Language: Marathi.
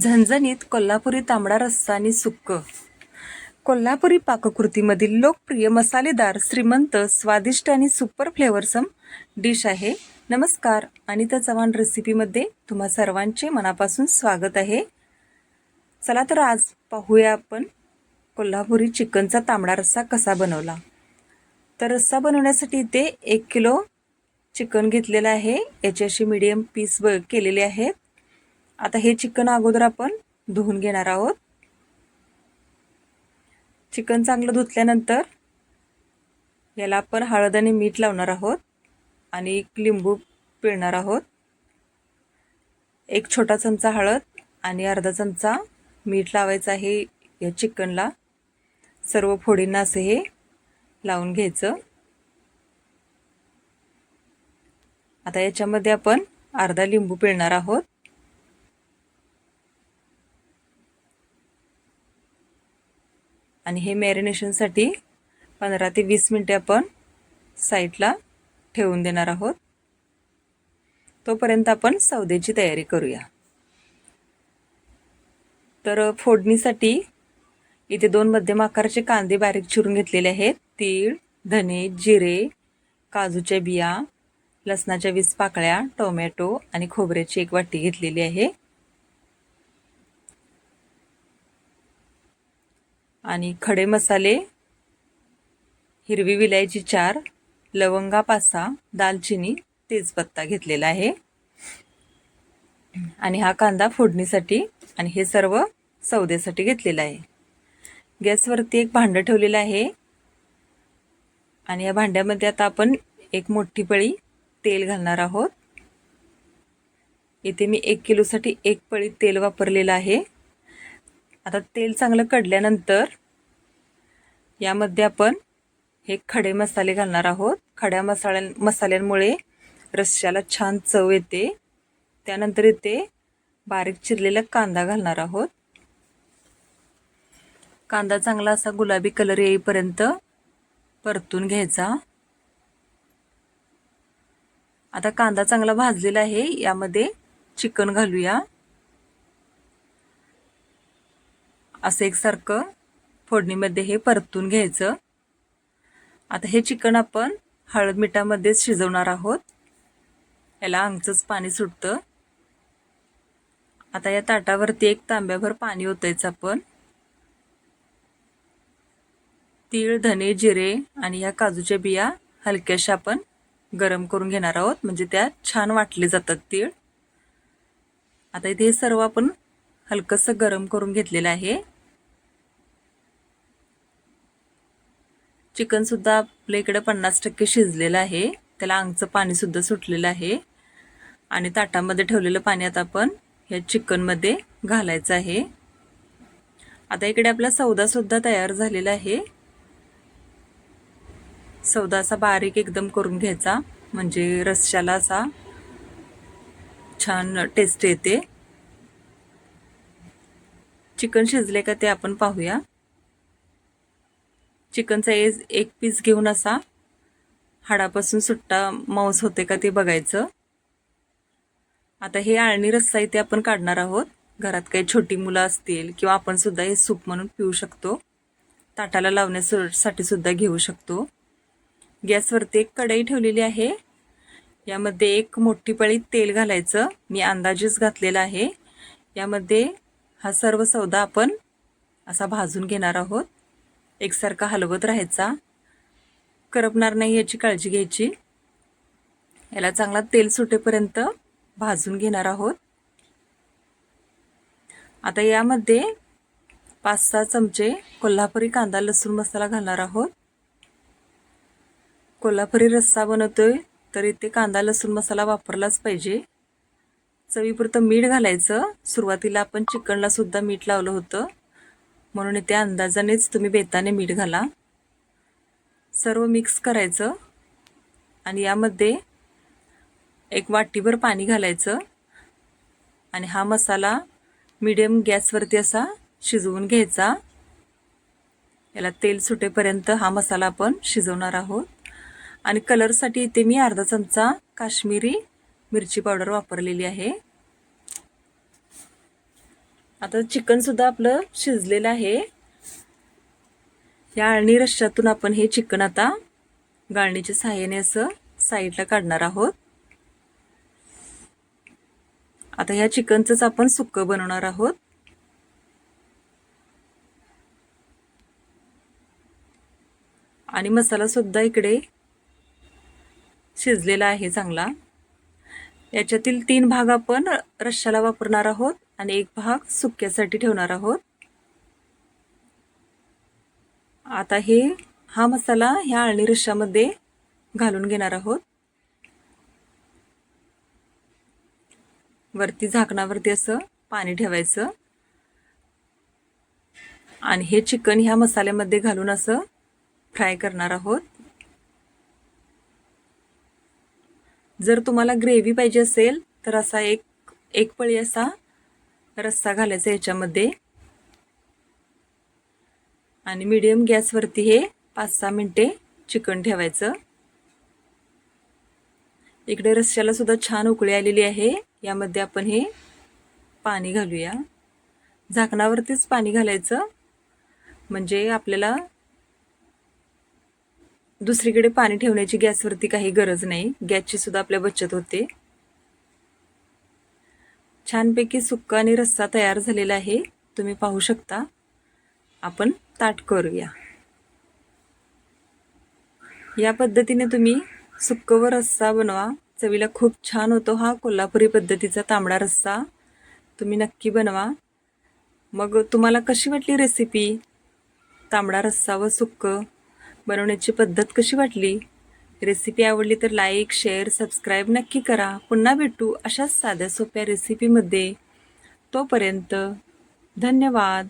झणझणीत कोल्हापुरी तांबडा रस्सा आणि सुक्क. कोल्हापुरी पाककृतीमधील लोकप्रिय मसालेदार श्रीमंत स्वादिष्ट आणि सुपर फ्लेवरसम डिश आहे. नमस्कार. अनिता चव्हाण रेसिपीमध्ये तुम्हा सर्वांचे मनापासून स्वागत आहे. चला तर आज पाहूया आपण कोल्हापुरी चिकनचा तांबडा रस्सा कसा बनवला. तर रस्सा बनवण्यासाठी इथे एक किलो चिकन घेतलेलं आहे. याच्याशी मीडियम पीस ब केलेले आहेत आता हे चिकन अगोदर आपण धुवून घेणार आहोत. चिकन चांगलं धुतल्यानंतर याला आपण हळद आणि मीठ लावणार आहोत आणि एक लिंबू पिळणार आहोत. एक छोटा चमचा हळद आणि अर्धा चमचा मीठ लावायचं आहे या चिकनला. सर्व फोडींना असं हे लावून घ्यायचं. आता याच्यामध्ये आपण अर्धा लिंबू पिळणार आहोत. आणि हे मॅरिनेशनसाठी पंधरा ते वीस मिनटे आपण साईडला ठेवून देणार आहोत. तोपर्यंत आपण सौद्याची तयारी करूया. तर फोडणीसाठी इथे दोन मध्यम आकाराचे कांदे बारीक चिरून घेतलेले आहेत. तीळ धने जिरे काजूच्या बिया लसणाच्या वीस पाकळ्या टोमॅटो आणि खोबऱ्याची एक वाटी घेतलेली आहे. आणि खडे मसाले हिरवी विलायची चार लवंगा पासा दालचिनी तेजपत्ता घेतलेला आहे. आणि हा कांदा फोडणीसाठी आणि हे सर्व सौदेसाठी घेतलेला आहे. गॅसवरती एक भांडं ठेवलेलं आहे. आणि या भांड्यामध्ये आता आपण एक मोठी पळी तेल घालणार आहोत. इथे मी एक किलोसाठी एक पळी तेल वापरलेलं आहे. आता तेल चांगलं कडल्यानंतर यामध्ये आपण हे खडे मसाले घालणार आहोत. खड्या मसाल्या मसाल्यांमुळे रश्श्याला छान चव येते. त्यानंतर इथे बारीक चिरलेला कांदा घालणार आहोत. कांदा चांगला असा गुलाबी कलर येईपर्यंत परतून घ्यायचा. आता कांदा चांगला भाजलेला आहे. यामध्ये चिकन घालूया. असं एकसारखं फोडणीमध्ये हे परतून घ्यायचं. आता हे चिकन आपण हळद मिठामध्येच शिजवणार आहोत. याला अंगचंच पाणी सुटतं. आता या ताटावरती एक तांब्याभर पाणी ओतायचं आपण. तीळ धने जिरे आणि ह्या काजूच्या बिया हलक्याशा आपण गरम करून घेणार आहोत. म्हणजे त्या छान वाटले जातात तीळ. आता इथे हे सर्व आपण हलकंसं गरम करून घेतलेलं आहे. चिकनसुद्धा आपल्या इकडे पन्नास टक्के शिजलेलं आहे. त्याला अंगचं पाणीसुद्धा सुटलेलं आहे. आणि ताटामध्ये ठेवलेलं पाणी आता आपण ह्या चिकनमध्ये घालायचं आहे. आता इकडे आपला सौदासुद्धा तयार झालेला आहे. सौदा असा बारीक एकदम करून घ्यायचा. म्हणजे रस्स्याला असा छान टेस्ट येते. चिकन शिजले का ते आपण पाहूया. चिकनचा एज एक पीस घेऊन असा. हाडापासून सुट्टा मांस होते का ते बघायचं. आता हे आळणी रस्सा इथे आपण काढणार आहोत. घरात काही छोटी मुलं असतील किंवा आपण सुद्धा हे सूप म्हणून पिऊ शकतो. ताटाला लावण्यासाठी सुद्धा घेऊ शकतो. गॅसवरती एक कढई ठेवलेली आहे. यामध्ये एक मोठी पळी तेल घालायचं. मी अंदाजेच घातलेला आहे. यामध्ये हा सर्व सौदा आपण असा भाजून घेणार आहोत. एकसारखा हलवत राहायचा. करपणार नाही याची काळजी घ्यायची. याला चांगला तेल सुटेपर्यंत भाजून घेणार आहोत. आता यामध्ये पाच सहा चमचे कोल्हापुरी कांदा लसूण मसाला घालणार आहोत. कोल्हापुरी रस्सा बनवतोय तर इथे कांदा लसूण मसाला वापरलाच पाहिजे. चवीपुरतं मीठ घालायचं. सुरुवातीला आपण चिकनला सुद्धा मीठ लावलं होतं. म्हणून त्या अंदाजानेच तुम्ही बेताने मीठ घाला. सर्व मिक्स करायचं. आणि यामध्ये एक वाटीभर पाणी घालायचं. आणि हा मसाला मिडियम गॅसवरती असा शिजवून घ्यायचा. याला तेल सुटेपर्यंत हा मसाला आपण शिजवणार आहोत. आणि कलरसाठी इथे मी अर्धा चमचा काश्मीरी मिरची पावडर वापरलेली आहे. आता चिकन सुद्धा आपलं शिजलेलं आहे. या आळणी रश्श्यातून आपण हे चिकन आता गाळणीच्या सहाय्याने असं साईडला काढणार आहोत. आता ह्या चिकनचंच आपण सुक्क बनवणार आहोत. आणि मसाला सुद्धा इकडे शिजलेला आहे चांगला. याच्यातील तीन भाग आपण रश्श्याला वापरणार आहोत. आणि एक भाग सुक्यासाठी ठेवणार आहोत. आता हे हा मसाला ह्या आळणी रश्श्यामध्ये घालून घेणार आहोत. वरती झाकणावरती असं पाणी ठेवायचं. आणि हे चिकन ह्या मसाल्यामध्ये घालून असं फ्राय करणार आहोत. जर तुम्हाला ग्रेव्ही पाहिजे असेल तर असा एक एक पळी असा रस्सा घालायचा याच्यामध्ये. आणि मीडियम गॅसवरती हे पाच सहा मिनटे चिकन ठेवायचं. इकडे रस्स्याला सुद्धा छान उकळी आलेली आहे. यामध्ये आपण हे पाणी घालूया. झाकणावरतीच पाणी घालायचं. म्हणजे आपल्याला दुसरीकडे पाणी ठेवण्याची गॅसवरती काही गरज नाही. गॅसची सुद्धा आपल्या बचत होते. छानपैकी सुक्का आणि रस्सा तयार झालेला आहे. तुम्ही पाहू शकता. आपण ताट करूया. या पद्धतीने तुम्ही सुक्क व रस्सा बनवा. चवीला खूप छान होतो हा कोल्हापुरी पद्धतीचा तांबडा रस्सा. तुम्ही नक्की बनवा. मग तुम्हाला कशी वाटली रेसिपी तांबडा रस्सा व सुक्क बनवण्याची पद्धत कशी वाटली? रेसिपी आवडली तर लाईक शेअर सबस्क्राईब नक्की करा. पुन्हा भेटू अशाच साध्या सोप्या रेसिपीमध्ये तोपर्यंत धन्यवाद.